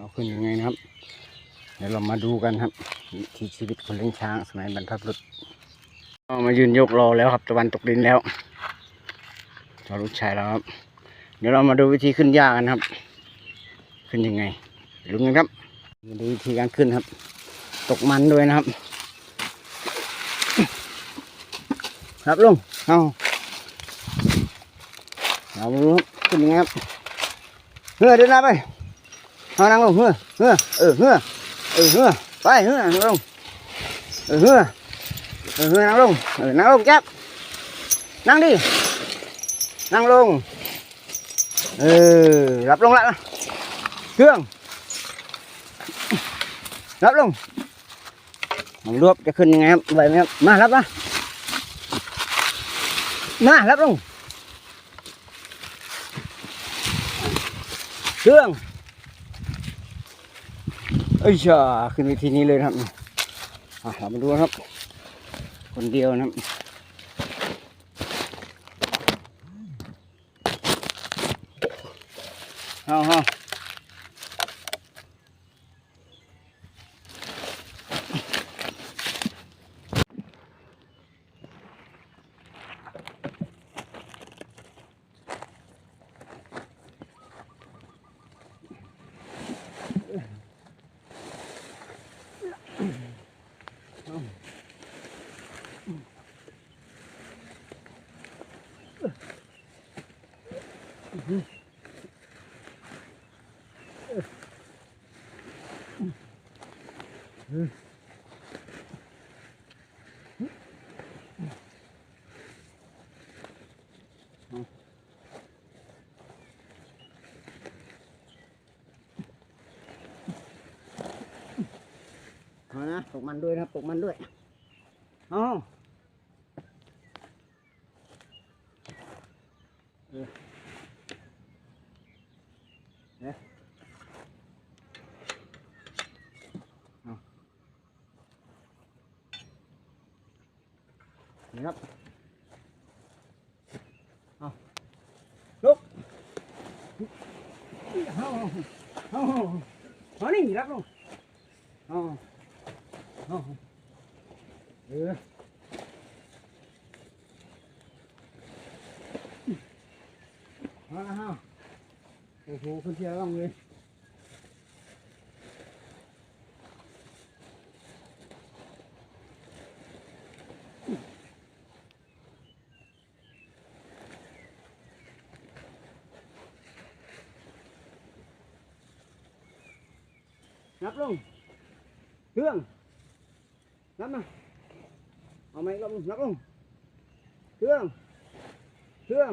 เอาขึ้นยังไงนะครับ เดี๋ยวเรามาดูกันครับวิถีชีวิตคนเลี้ยงช้างสมัยบรรพบุรุษมายืนยกรอแล้วครับตะวันตกดินแล้วเราลูกชายแล้วครับ เดี๋ยวเรามาดูวิธีขึ้นหญ้ากันครับ ขึ้นยังไงลุงกันครับมาดูวิธีการขึ้นครับ ตกมันด้วยนะครับ ครับลุงเอาเอามาดูครับขึ้นยังไงครับเฮือเดินหน้าไป เอานั่งลงเฮือเฮือเออเฮือเออเฮือไปเฮือนั่งลงเออเฮือเออเฮือนั่งลง เออใช่ขึ้นยังไงครับไหวไหมครับมารับมามารับลงเครื่องเอ้ยชาขึ้นไปทีนี้เลยครับอะเรามาดูครับ คนเดียวนะครับเอาเอา เอานะตกมันด้วยนะครับตกมันด้วยเอาเออเอ๊ะเอา นี่ครับเอาลุกเอาเอาเอาเอานี่รับลงเอาเอาเออเอาละฮะโอ้โหคนเชียร์บ้างเลยนับลงเครื่อง นับมาเอาไหมลงนับลงเครื่อง เครื่อง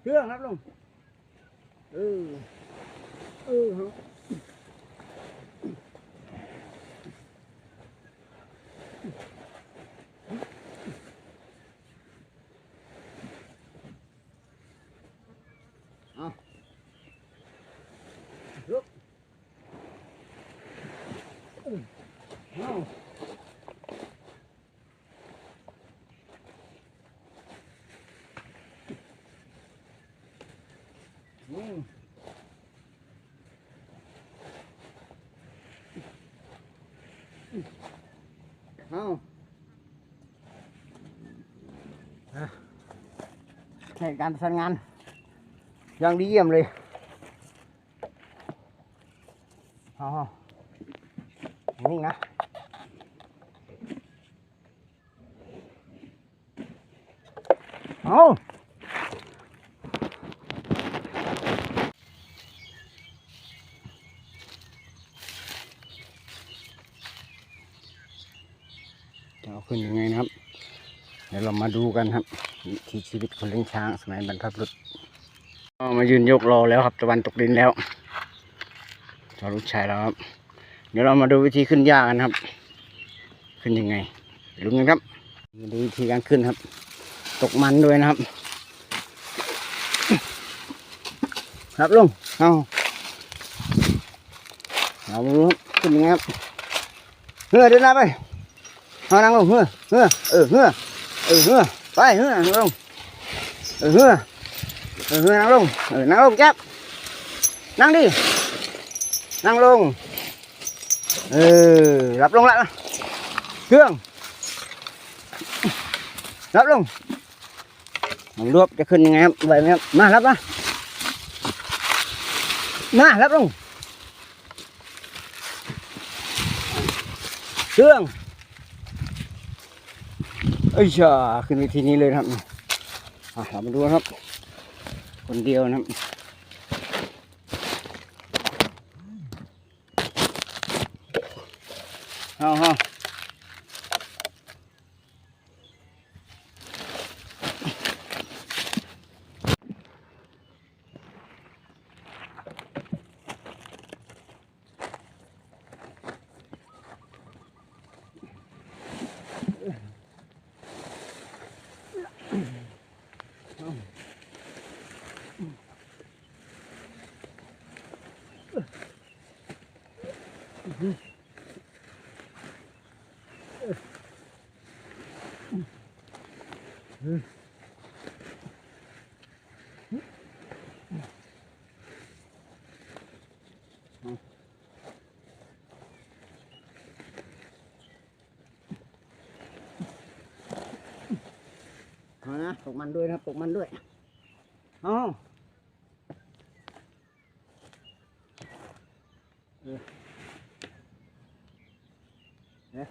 เครื่องนับลงเออเออฮะเอาลุกเอา อืม เอาอะใช่การประสานงานอย่างดีเยี่ยมเลยเอาเอานิ่งนะเอา จะเอาขึ้นยังไงนะครับ เดี๋ยวเรามาดูกันครับวิถีชีวิตคนเลี้ยงช้างสมัยบรรพบุรุษมายืนยกรอแล้วครับตะวันตกดินแล้วเราลูกชายแล้วครับ เดี๋ยวเรามาดูวิธีขึ้นหญ้ากันครับ ขึ้นยังไงลุงกันครับมาดูวิธีการขึ้นครับ ตกมันด้วยนะครับ ครับลุงเอาเอามาดูครับขึ้นยังไงครับเฮือเดินหน้าไป เอานั่งลงเฮือเฮือเออเฮือเออเฮือไปเฮือนั่งลงเออเฮือเออเฮือนั่งลง เออใช่ขึ้นยังไงครับไหวไหมครับมารับมามารับลงเครื่องเอ้ยชาขึ้นไปทีนี้เลยครับอะเรามาดูครับ คนเดียวนะครับเอาเอา กมันด้วยนะครับตกมันด้วยเอาเออเอ๊ะ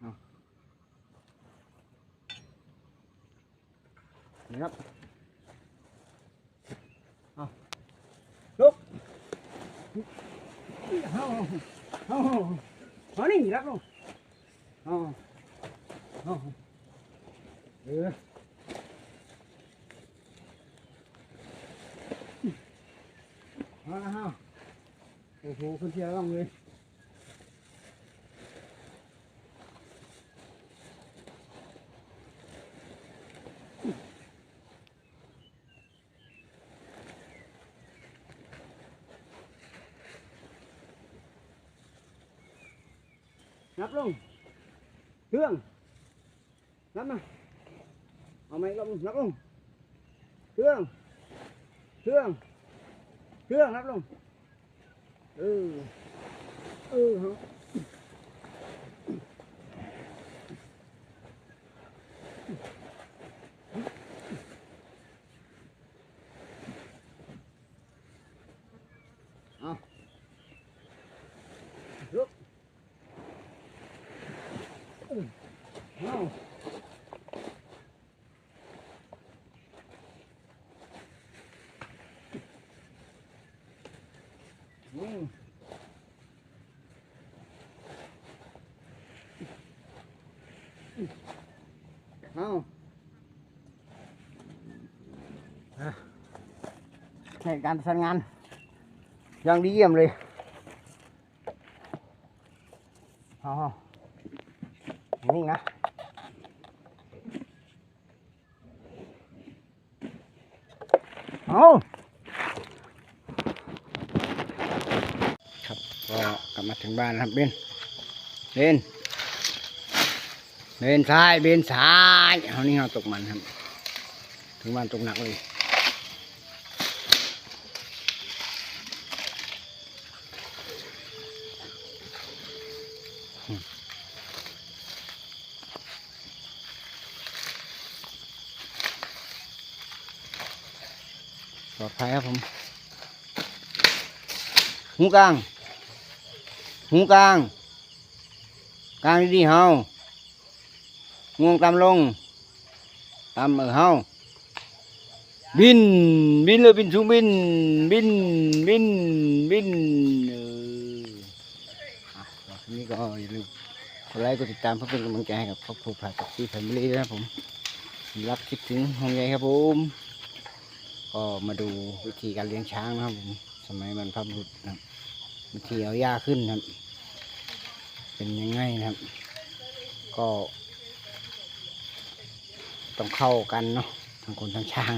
เอานี่ครับเอาลุกเอาเอาเอาเอานี่รับลงเอา เอาเออเอาละฮะโอ้โหคนเชียร์บ้างเลยนับลงเครื่อง นับมาเอาไหมลงนับลงเครื่อง เครื่อง เครื่องนับลงเออเออฮะเอาลุกเอา อืมเอาอะ ในการประสานงานอย่างดีเยี่ยมเลยอาเอนี่นะเอาครับก็กลับมาถึงบ้านแล้วครับเบนเบนเบนซ้ายเบนซ้ายเอานี่เราตกมันครับ ถึงบ้านตกหนักเลย ปลอดภัยครับผม หูกลาง หูกลาง กลางดีๆเฮาง่วงตามลงตามเออเฮาบิน บินเลยบินสูงบิน บิน บิน บินเอออะวันนี้ก็อย่าลืมกดไลค์กดติดตามเพื่อเป็นกำลังใจให้กับครอบครัวผ่ากับพี่แฟมิลี่นะครับผม รักคิดถึงห่วงใยครับผม ก็มาดูวิธีการเลี้ยงช้างนะครับผมสมัยบรรพบุรุษนะครับวิธีเอาหญ้าขึ้นนะครับ เป็นยังไงนะครับ ก็ต้องเข้ากันเนาะทั้งคนทั้งช้าง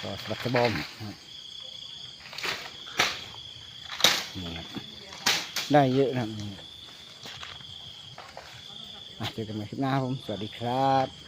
ก็สบัดสะบอมนี่ครับได้เยอะนะครับนี่อะเจอกันใหม่คลิปหน้าผม สวัสดีครับ